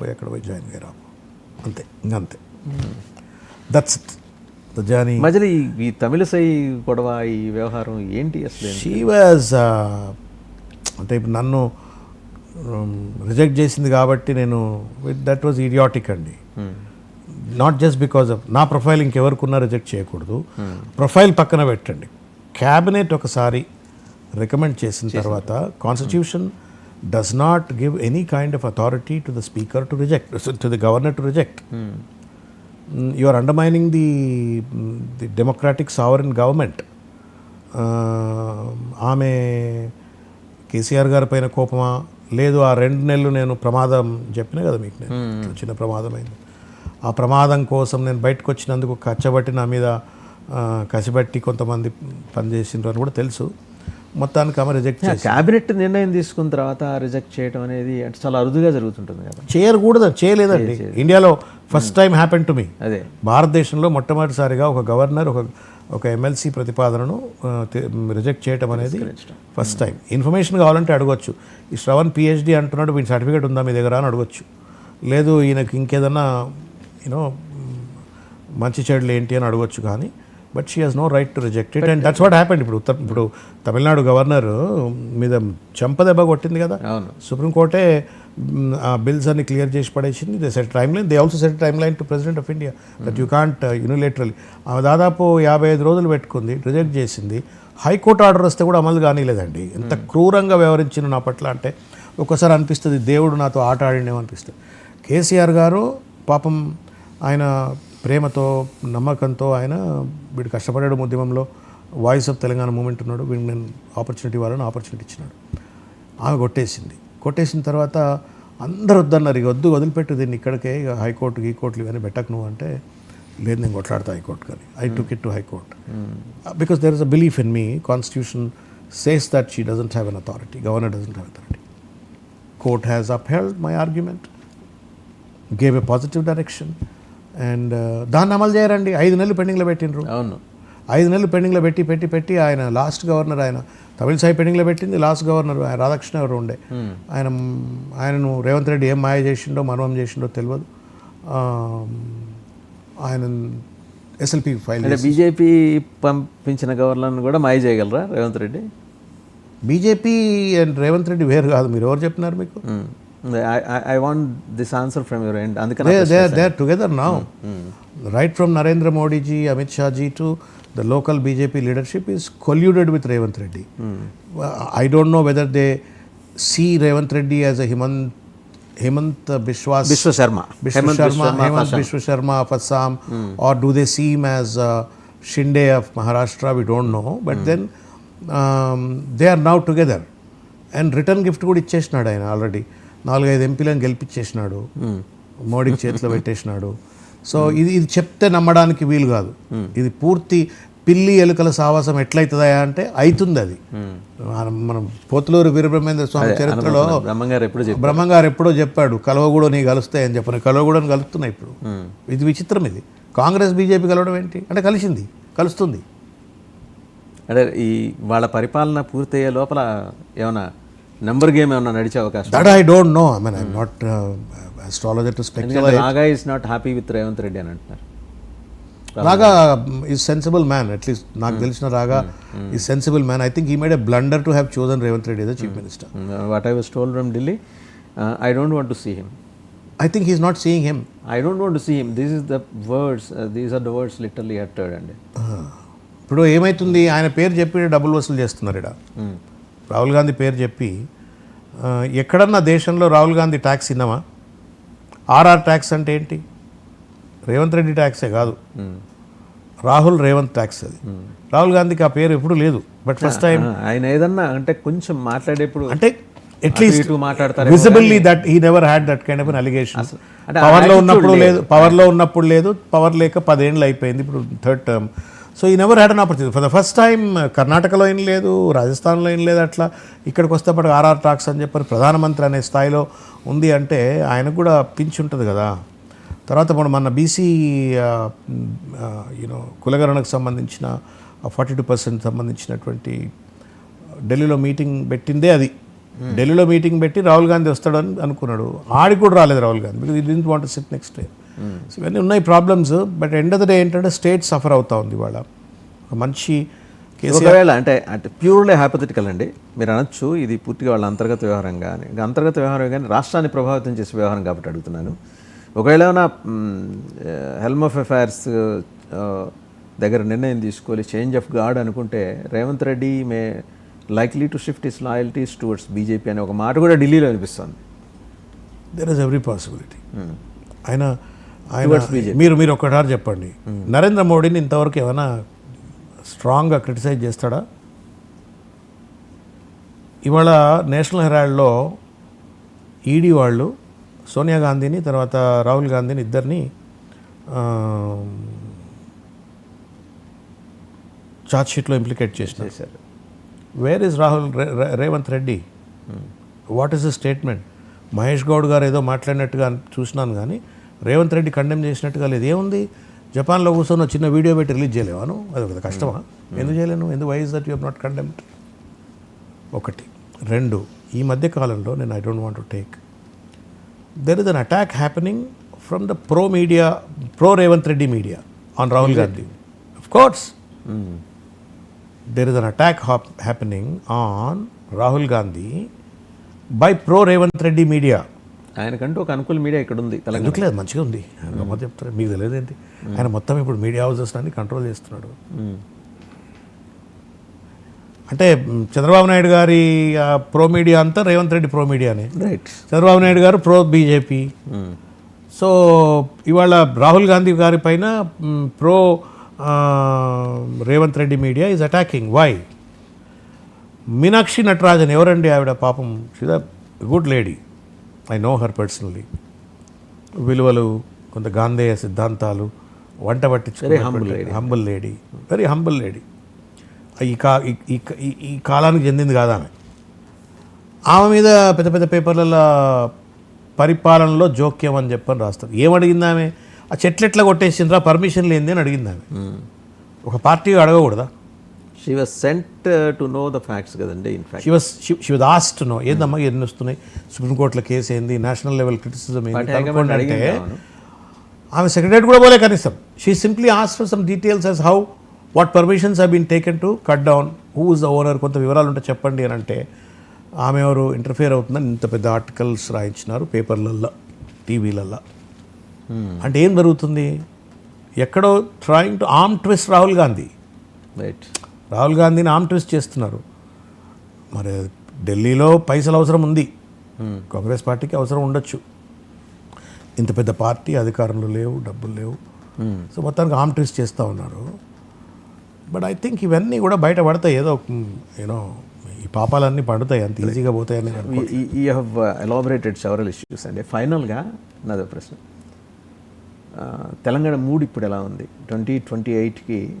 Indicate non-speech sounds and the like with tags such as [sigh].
పోయి అక్కడ పోయి జాయిన్ అయ్యారు అంతే ఇంకంతే. దట్స్ ఇట్ ద జర్నీ మధ్యలో ఈ తమిళసై గొడవ ఈ వ్యవహారం ఏంటి అసలు? షీ వాజ్ అంటే ఇప్పుడు నన్ను రిజెక్ట్ చేసింది కాబట్టి నేను దట్ వాజ్ ఇడియాటిక్ అండి. Hmm. Not just because of నా ప్రొఫైల్ ఇంకెవరికున్నా రిజెక్ట్ చేయకూడదు. ప్రొఫైల్ పక్కన పెట్టండి. క్యాబినెట్ ఒకసారి రికమెండ్ చేసిన తర్వాత constitution does not give any kind of authority to the speaker to reject to the governor to reject Hmm. You are undermining the the democratic sovereign government ఆమె కేసీఆర్ గారి పైన కోపమా? లేదు ఆ రెండు నెలలు నేను ప్రమాదం చెప్పినా కదా మీకు నేను. ఇట్లా చిన్న ప్రమాదం అయింది ఆ ప్రమాదం కోసం నేను బయటకు వచ్చినందుకు కచ్చబట్టి నా మీద కసిబట్టి కొంతమంది పనిచేసిండ్రు అని కూడా తెలుసు. మొత్తానికి ఆమె రిజెక్ట్ క్యాబినెట్ నిర్ణయం తీసుకున్న తర్వాత రిజెక్ట్ చేయడం అనేది అంటే చాలా అరుదుగా జరుగుతుంటుంది కదా. చేయకూడదు చేయలేదండి. ఇండియాలో first time happen to me అదే. భారతదేశంలో మొట్టమొదటిసారిగా ఒక గవర్నర్ ఒక ఒక ఎమ్మెల్సీ ప్రతిపాదనను రిజెక్ట్ చేయటం అనేది ఫస్ట్ టైం ఇన్ఫర్మేషన్ కావాలంటే అడగొచ్చు. ఈ శ్రవణ్ పిహెచ్డి అంటున్నాడు వీని సర్టిఫికేట్ ఉందా మీ దగ్గర? అని అడగొచ్చు. లేదు ఈయనకి ఇంకేదన్నా యూనో మంచి చెడులు ఏంటి అని అడగొచ్చు కానీ but she has no right to reject it. And that's what happened. ఇప్పుడు ఉత్తర్ ఇప్పుడు తమిళనాడు గవర్నర్ మీద చెంపదెబ్బ కొట్టింది కదా. సుప్రీంకోర్టే ఆ బిల్స్ అన్ని క్లియర్ చేసి పడేసింది. They set timeline they also set timeline to president of India that you can't unilateral ఆమె దాదాపు యాభై ఐదు రోజులు పెట్టుకుంది రిజెక్ట్ చేసింది. హైకోర్టు ఆర్డర్ వస్తే కూడా అమలు కానీలేదండి. ఎంత క్రూరంగా వ్యవహరించిన నా పట్ల అంటే ఒక్కసారి అనిపిస్తుంది దేవుడు నాతో ఆట ఆడిండేమో అనిపిస్తుంది. కేసీఆర్ గారు పాపం ఆయన ప్రేమతో నమ్మకంతో ఆయన వీడు కష్టపడాడు ఉద్యమంలో. వాయిస్ ఆఫ్ తెలంగాణ మూమెంట్ ఉన్నాడు. వీడికి నేను ఆపర్చునిటీ వాళ్ళని ఆపర్చునిటీ ఇచ్చినాడు. ఆమె కొట్టేసింది. కొట్టేసిన తర్వాత అందరు వద్దన్నారు ఇక వద్దు వదిలిపెట్టు దీన్ని ఇక్కడికే. ఇక హైకోర్టు ఈ కోర్టులు ఇవన్నీ పెట్టకు నువ్వు అంటే లేదు నేను కొట్లాడతా హైకోర్టు కానీ. I took it to high court because there is a belief in me constitution says that she doesn't have an authority governor doesn't have authority court has upheld my argument gave a positive direction and దాన్ని అమలు చేయరండి. ఐదు నెలలు పెండింగ్లో పెట్టినరు అవును. ఐదు నెలలు పెండింగ్లో పెట్టి పెట్టి పెట్టి ఆయన లాస్ట్ గవర్నర్ ఆయన తమిళ సాయి పెండింగ్లో పెట్టింది లాస్ట్ గవర్నర్ ఆయన రాధాకృష్ణ గారు ఉండే. ఆయన ఆయనను రేవంత్ రెడ్డి ఏం మాయ చేసిండో మర్మం చేసిండో తెలియదు. ఆయన ఎస్ఎల్పి ఫైల్ అంటే బీజేపీ పంపించిన గవర్నర్ని కూడా మాయ చేయగలరా రేవంత్ రెడ్డి? బీజేపీ అండ్ రేవంత్ రెడ్డి వేరు కాదు. మీరు ఎవరు చెప్పినారు మీకు? I want this answer from your end అందుకని they they are they are together now right from narendra modi ji amit shah ji to the local bjp leadership is colluded with revant reddy Well, i don't know whether they see revant reddy as a himant hemant bishwas Vishwa Sharma Vishwa Hemant Sharma, Hemant Vishwa Sharma of Assam, or do they see him as uh, Shinde of Maharashtra? We don't know. But then um, they are now together. And return gift కూడా ఇచ్చేసినాడు ఆయన already నాలుగైదు ఎంపీలను గెలిపించేసినాడు. మోడీకి చేతిలో [laughs] పెట్టేసినాడు. So ఇది ఇది చెప్తే నమ్మడానికి వీలు కాదు. ఇది పూర్తి పిల్లి ఎలుకల సావాసం ఎట్లయితుందా అంటే అవుతుంది అది మనం- పోతులూరు వీరబ్రహ్మేంద్ర స్వామి చరిత్రలో బ్రహ్మంగారు ఎప్పుడు చెప్పారు. బ్రహ్మంగారు ఎప్పుడో చెప్పాడు కలవగూడ నీ కలుస్తాయని చెప్పిన. కలవగూడని కలుస్తున్నాయి ఇప్పుడు. ఇది విచిత్రం ఇది. కాంగ్రెస్ బీజేపీ కలవడం ఏంటి? అంటే కలిసింది కలుస్తుంది. అంటే ఈ వాళ్ళ పరిపాలన పూర్తయ్యే లోపల ఏమైనా నెంబర్ గేమ్ ఏమైనా నడిచే అవకాశం that I don't know. I mean I not astrologer to speculate Naga is not happy with Revanth Reddy అని అంటున్నారు. రాగా ఈజ్ సెన్సిబుల్ మ్యాన్ అట్లీస్ట్ నాకు తెలిసిన రాగా ఈ sensible man I think he made a blunder to have chosen Revanth Reddy chief minister what I was told from Delhi I don't want to see him I think he's not seeing him I don't want to see him this is the words these are the words literally uttered అండి ఇప్పుడు ఏమైతుంది? ఆయన పేరు చెప్పి డబ్బులు వసూలు చేస్తున్నారు ఇక్కడ రాహుల్ గాంధీ పేరు చెప్పి ఎక్కడన్నా దేశంలో రాహుల్ గాంధీ ట్యాక్స్ ఇన్నామా? ఆర్ఆర్ ట్యాక్స్ అంటే ఏంటి? రేవంత్ రెడ్డి ట్యాక్సే కాదు. రాహుల్ రేవంత్ ట్యాక్స్ అది. రాహుల్ గాంధీకి ఆ పేరు ఎప్పుడు లేదు. బట్ ఫస్ట్ టైం ఆయన ఏదన్నా అంటే కొంచెం మాట్లాడేప్పుడు అంటే అట్లీస్ట్ ఇటు మాట్లాడతారు visibly that he never had that kind of allegation పవర్లో ఉన్నప్పుడు లేదు. పవర్లో ఉన్నప్పుడు లేదు. పవర్ లేక పదేళ్ళు అయిపోయింది. ఇప్పుడు third term so he never had an opportunity for the first time కర్ణాటకలో ఏం లేదు రాజస్థాన్లో ఏం లేదు అట్లా. ఇక్కడికి వస్తే పడు ఆర్ఆర్ టాక్స్ అని చెప్పని ప్రధానమంత్రి అనే స్థాయిలో ఉంది అంటే ఆయనకు కూడా పింఛ్ ఉంటుంది కదా. తర్వాత మనం మన బీసీ యూనో కులగణకు సంబంధించిన ఫార్టీ టూ పర్సెంట్ సంబంధించినటువంటి ఢిల్లీలో మీటింగ్ పెట్టిందే అది. ఢిల్లీలో మీటింగ్ పెట్టి రాహుల్ గాంధీ వస్తాడని అనుకున్నాడు. ఆడికి కూడా రాలేదు రాహుల్ గాంధీ. బికాజ్ ఇది want sit next day so ఇవన్నీ ఉన్నాయి problems but end of the day ఏంటంటే స్టేట్ సఫర్ అవుతా ఉంది ఇవాళ. ఒక మంచి కేసు ఒకవేళ అంటే అంటే ప్యూర్లీ హ్యాపథెటికల్ అండి. మీరు అనొచ్చు ఇది పూర్తిగా వాళ్ళ అంతర్గత వ్యవహారంగా అని ఇంకా అంతర్గత వ్యవహారం కానీ రాష్ట్రాన్ని ప్రభావితం చేసే వ్యవహారం కాబట్టి అడుగుతున్నాను. ఒకవేళ ఏమైనా హెల్మ్ ఆఫ్ అఫైర్స్ దగ్గర నిర్ణయం తీసుకోవాలి చేంజ్ ఆఫ్ గార్డ్ అనుకుంటే Revanth Reddy may likely to shift his loyalties towards BJP అనే ఒక మాట కూడా ఢిల్లీలో అనిపిస్తుంది దెర్ ఇస్ ఎవ్రీ పాసిబిలిటీ ఆయన ఆయన. మీరు మీరు ఒకటారు చెప్పండి. నరేంద్ర మోడీని ఇంతవరకు ఏమైనా స్ట్రాంగ్గా క్రిటిసైజ్ చేస్తాడా? ఇవాళ నేషనల్ హెరాల్డ్లో ఈడీ వాళ్ళు సోనియా గాంధీని తర్వాత రాహుల్ గాంధీని ఇద్దరిని ఛార్జ్ షీట్లో ఇంప్లికేట్ చేసినారు. చేశారు. Where is Rahul Revanth Reddy what is the statement Mahesh Goud garu ఏదో మాట్లాడినట్టుగా చూసినాను కానీ రేవంత్ రెడ్డి కండెమ్ చేసినట్టుగా లేదు. ఏముంది? జపాన్లో కూర్చొని చిన్న వీడియో పెట్టి రిలీజ్ చేయలేవాను అది ఒక కష్టమా? ఎందుకు చేయలేను? ఎందుకు? Why is that you not condemned ఒకటి. రెండు. ఈ మధ్య కాలంలో నేను I don't want to take there is an attack happening from the pro media pro Revanth Reddy media on Rahul Gandhi of course is an attack hap- happening on Rahul Gandhi by pro Revanth Reddy media. ఆయనకంటూ ఒక అనుకూల media ఇక్కడ ఉంది తెలంగాణ ఎందుకు లేదు మంచిగా ఉంది. ఆయన గమ్మత్తు చెప్తారు. మీకు తెలియదేంటి? ఆయన మొత్తం ఇప్పుడు మీడియా హౌసెస్ అన్ని కంట్రోల్ చేస్తున్నాడు. అంటే చంద్రబాబు నాయుడు గారి ప్రో మీడియా అంతా రేవంత్ రెడ్డి ప్రో మీడియానే. Right Chandrababu Naidu garu pro BJP. So ఇవాళ రాహుల్ గాంధీ గారి పైన pro Revanth Reddy media is attacking why Meenakshi Natarajan ఎవరండి? ఆవిడ పాపం. She's good lady I know her personally విలువలు కొంత గాంధేయ సిద్ధాంతాలు వంట పట్టించుకునే humble lady very humble lady ఈ కా ఈ- కాలానికి చెందింది కాదు ఆమె. ఆమె మీద పెద్ద పెద్ద పేపర్లలో పరిపాలనలో జోక్యం అని చెప్పని రాస్తారు. ఏమడిగింది ఆమె ఆ చెట్లు ఎట్లా కొట్టేసిండ్రా పర్మిషన్ లేనిది అని అడిగింది ఆమె మ్మ్. ఒక party అడగకూడదా? She was sent to know the facts కదండి in fact she was she was asked no ఏందమ్మా ఎన్ని వస్తున్నాయి? సుప్రీంకోర్టులో కేసు ఏంది? నేషనల్ లెవెల్ క్రిటిసిజం ఏంది? అంటే. ఆమె సెక్రటరీ కూడా పోలే కనీసం. She simply as for some details as how what permissions have been taken to cut down who is the owner కొంత వివరాలు ఉంటే చెప్పండి అని అంటే ఆమె ఎవరు ఇంటర్ఫియర్ అవుతుందని ఇంత పెద్ద ఆర్టికల్స్ రాయించినారు పేపర్లల్లో టీవీలల్లో అంటే ఏం జరుగుతుంది? ఎక్కడో trying to arm twist Rahul Gandhi right Rahul గాంధీని ఆర్మ్ ట్విస్ట్ చేస్తున్నారు. మరి ఢిల్లీలో పైసలు అవసరం ఉంది. కాంగ్రెస్ పార్టీకి అవసరం ఉండొచ్చు. ఇంత పెద్ద పార్టీ అధికారంలో లేవు డబ్బులు లేవు. సో మొత్తానికి ఆర్మ్ ట్విస్ట్ చేస్తూ ఉన్నారు. బట్ ఐ థింక్ ఇవన్నీ కూడా బయట పడతాయి. ఏదో యూనో ఈ పాపాలన్నీ పండుతాయి. అంత ఈజీగా పోతాయని. ఈ హ్యావ్ ఎలాబరేటెడ్ సెవరల్ ఇష్యూస్ అండి ఫైనల్గా నాదో ప్రశ్న. తెలంగాణ మూడ్ ఇప్పుడు ఎలా ఉంది? ట్వంటీ ట్వంటీ ఎయిట్కి